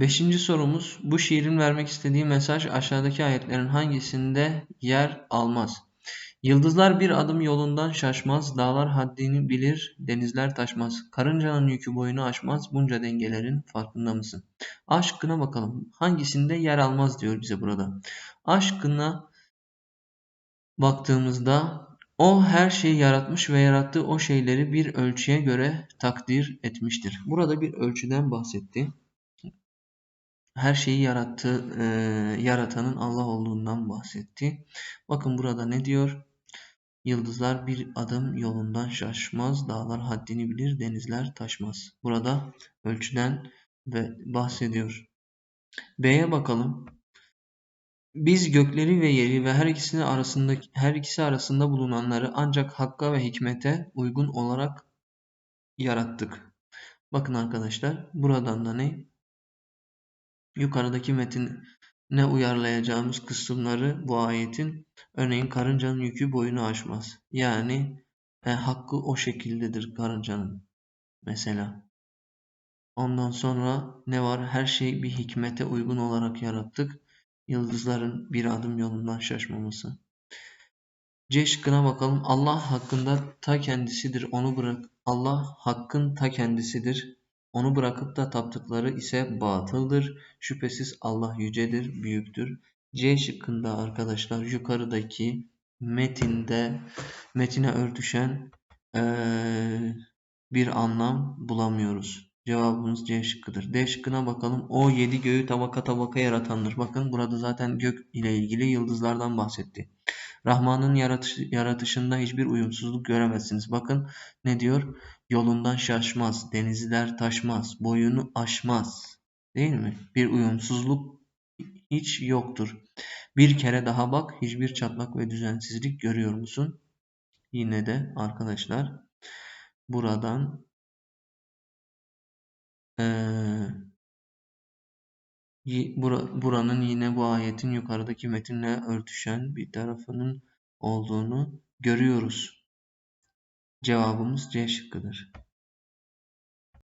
Beşinci sorumuz bu şiirin vermek istediği mesaj aşağıdaki ayetlerin hangisinde yer almaz? Yıldızlar bir adım yolundan şaşmaz, dağlar haddini bilir, denizler taşmaz. Karıncanın yükü boyunu aşmaz, bunca dengelerin farkında mısın? Aşkına bakalım. Hangisinde yer almaz diyor bize burada. Aşkına baktığımızda o her şeyi yaratmış ve yarattığı o şeyleri bir ölçüye göre takdir etmiştir. Burada bir ölçüden bahsetti. Her şeyi yarattığı, e, yaratanın Allah olduğundan bahsetti. Bakın burada ne diyor? Yıldızlar bir adım yolundan şaşmaz, dağlar haddini bilir, denizler taşmaz. Burada ölçüden ve bahsediyor. B'ye bakalım. Biz gökleri ve yeri ve her ikisinin arasında her ikisi arasında bulunanları ancak hakka ve hikmete uygun olarak yarattık. Bakın arkadaşlar, buradan da ne? Yukarıdaki metine uyarlayacağımız kısımları bu ayetin örneğin karıncanın yükü boyunu aşmaz. Yani e, hakkı o şekildedir karıncanın mesela. Ondan sonra ne var? Her şey bir hikmete uygun olarak yarattık. Yıldızların bir adım yolundan şaşmaması. C şıkkına bakalım. Allah hakkında ta kendisidir. Onu bırak. Allah hakkın ta kendisidir. Onu bırakıp da taptıkları ise batıldır. Şüphesiz Allah yücedir, büyüktür. C şıkkında arkadaşlar yukarıdaki metinde metine örtüşen ee, bir anlam bulamıyoruz. Cevabımız C şıkkıdır. D şıkkına bakalım. O yedi göğü tabaka tabaka yaratandır. Bakın burada zaten gök ile ilgili yıldızlardan bahsetti. Rahman'ın yaratış, yaratışında hiçbir uyumsuzluk göremezsiniz. Bakın ne diyor? Yolundan şaşmaz, denizler taşmaz, boyunu aşmaz. Değil mi? Bir uyumsuzluk hiç yoktur. Bir kere daha bak, hiçbir çatlak ve düzensizlik görüyor musun? Yine de arkadaşlar buradan ee, buranın yine bu ayetin yukarıdaki metinle örtüşen bir tarafının olduğunu görüyoruz. Cevabımız C şıkkıdır.